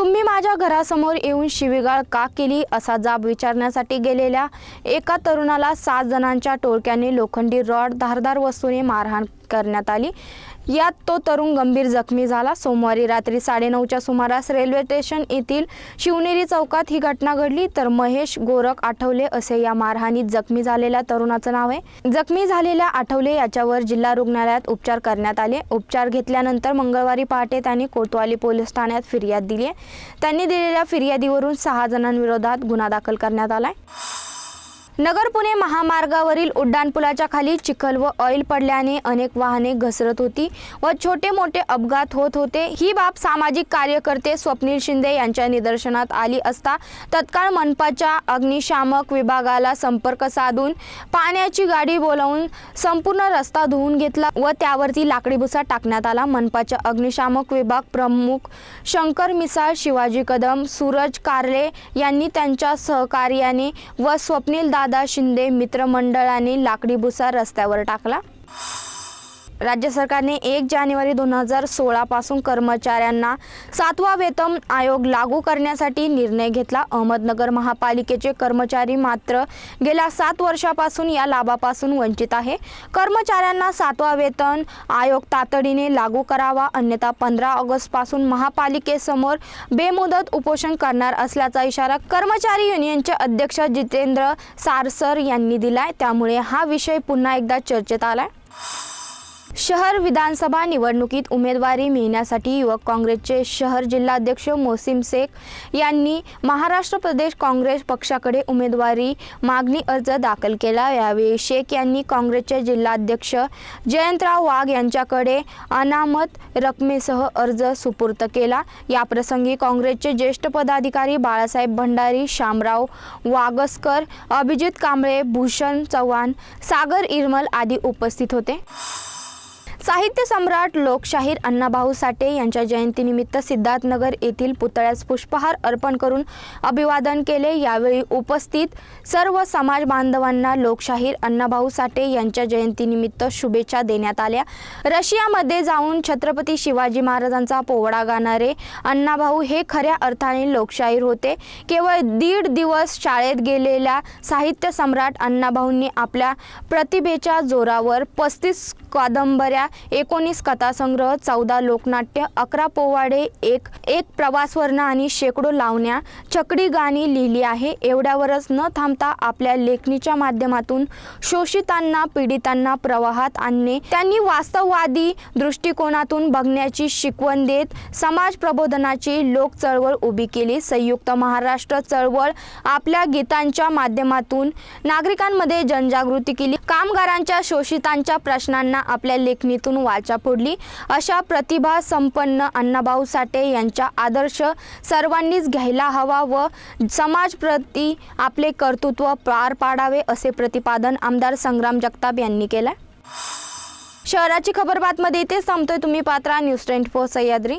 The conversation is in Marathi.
तुम्ही माझ्या घरासमोर येऊन शिवीगाळ का केली असा जाब विचारण्यासाठी गेलेल्या एका तरुणाला सात जणांच्या टोळक्याने लोखंडी रॉड धारदार वस्तूने मारहाण करण्यात आली. यात तो तरुण गंभीर जखमी झाला. सोमवारी रात्री साडेनऊच्या सुमारास रेल्वे स्टेशन येथील शिवनेरी चौकात ही घटना घडली. तर महेश गोरख आठवले असे या मारहाणीत जखमी झालेल्या तरुणाचं नाव आहे. जखमी झालेल्या आठवले याच्यावर जिल्हा रुग्णालयात उपचार करण्यात आले. उपचार घेतल्यानंतर मंगळवारी पहाटे त्यांनी कोतवाली पोलीस ठाण्यात फिर्याद दिली त्यांनी दिलेल्या फिर्यादीवरून सहा जणांविरोधात गुन्हा दाखल करण्यात आलाय. नगर पुणे महामार्गावरील उड्डाणपुलाच्या खाली चिखल व ऑइल पडल्याने अनेक वाहने घसरत होती व छोटे मोठे अपघात होत होते. ही बाब सामाजिक कार्यकर्ते स्वप्नील शिंदे यांच्या निदर्शनात आली असता तत्काळ मनपाच्या अग्निशामक विभागाला संपर्क साधून पाण्याची गाडी बोलावून संपूर्ण रस्ता धुवून घेतला व त्यावरती लाकडी भुसा टाकण्यात आला. मनपाच्या अग्निशामक विभाग प्रमुख शंकर मिसाळ शिवाजी कदम सूरज कारले यांनी त्यांच्या सहकार्याने व स्वप्नील दादा शिंदे मित्रमंडळाने लाकडी भुसा रस्त्यावर टाकला. राज्य सरकारने एक जानेवारी दोन हजार सोळापासून कर्मचाऱ्यांना सातवा वेतन आयोग लागू करण्यासाठी निर्णय घेतला. अहमदनगर महापालिकेचे कर्मचारी मात्र गेल्या सात वर्षापासून या लाभापासून वंचित आहे. कर्मचाऱ्यांना सातवा वेतन आयोग तातडीने लागू करावा अन्यथा पंधरा ऑगस्टपासून महापालिकेसमोर बेमुदत उपोषण करणार असल्याचा इशारा कर्मचारी युनियनचे अध्यक्ष जितेंद्र सारसर यांनी दिलाय. त्यामुळे हा विषय पुन्हा एकदा चर्चेत आलाय. शहर विधानसभा निवडणुकीत उमेदवारी मिळण्यासाठी युवक काँग्रेसचे शहर जिल्हाध्यक्ष मोसिम शेख यांनी महाराष्ट्र प्रदेश काँग्रेस पक्षाकडे उमेदवारी मागणी अर्ज दाखल केला. यावेळी शेख यांनी काँग्रेसचे जिल्हाध्यक्ष जयंतराव वाघ यांच्याकडे अनामत रकमेसह अर्ज सुपूर्त केला. याप्रसंगी काँग्रेसचे ज्येष्ठ पदाधिकारी बाळासाहेब भंडारी शामराव वागसकर अभिजित कांबळे भूषण चव्हाण सागर इरमल आदी उपस्थित होते. साहित्य सम्राट लोकशाहीर अण्णाभाऊ साठे यांच्या जयंतीनिमित्त सिद्धार्थनगर येथील पुतळ्यास पुष्पहार अर्पण करून अभिवादन केले. यावेळी उपस्थित सर्व समाज बांधवांना लोकशाहीर अण्णाभाऊ साठे यांच्या जयंतीनिमित्त शुभेच्छा देण्यात आल्या. रशियामध्ये जाऊन छत्रपती शिवाजी महाराजांचा पोवडा गाणारे अण्णाभाऊ हे खऱ्या अर्थाने लोकशाहीर होते. केवळ दीड दिवस शाळेत गेलेल्या साहित्य सम्राट अण्णाभाऊंनी आपल्या प्रतिभेच्या जोरावर पस्तीस कादंबऱ्या एकोणीस कथासंग्रह चौदा लोकनाट्य अकरा पोवाडे एक एक प्रवासवर्ण आणि शेकडो लावण्या. चकडी गाणी लिहिली आहे. एवढ्यावरच न थांबता आपल्या लेखणीच्या माध्यमातून शोषितांना पीडितांना प्रवाहात आणणे त्यांनी वास्तववादी दृष्टिकोनातून बघण्याची शिकवण देत समाज प्रबोधनाची लोक चळवळ उभी केली. संयुक्त महाराष्ट्र चळवळ आपल्या गीतांच्या माध्यमातून नागरिकांमध्ये जनजागृती केली. कामगारांच्या शोषितांच्या प्रश्नांना आपल्या लेखणीतून वाचा फोडली. अशा प्रतिभा संपन्न अण्णाभाऊ साठे यांचा आदर्श सर्वांनीच घ्यायला हवा व समाजप्रती आपले कर्तृत्व पार पाडावे असे प्रतिपादन आमदार संग्राम जगताप यांनी केलं. शहराची खबर बातमध्ये इथे थांबतोय तुम्ही पात्रा न्यूज ट्वेंटी फोर सह्याद्री.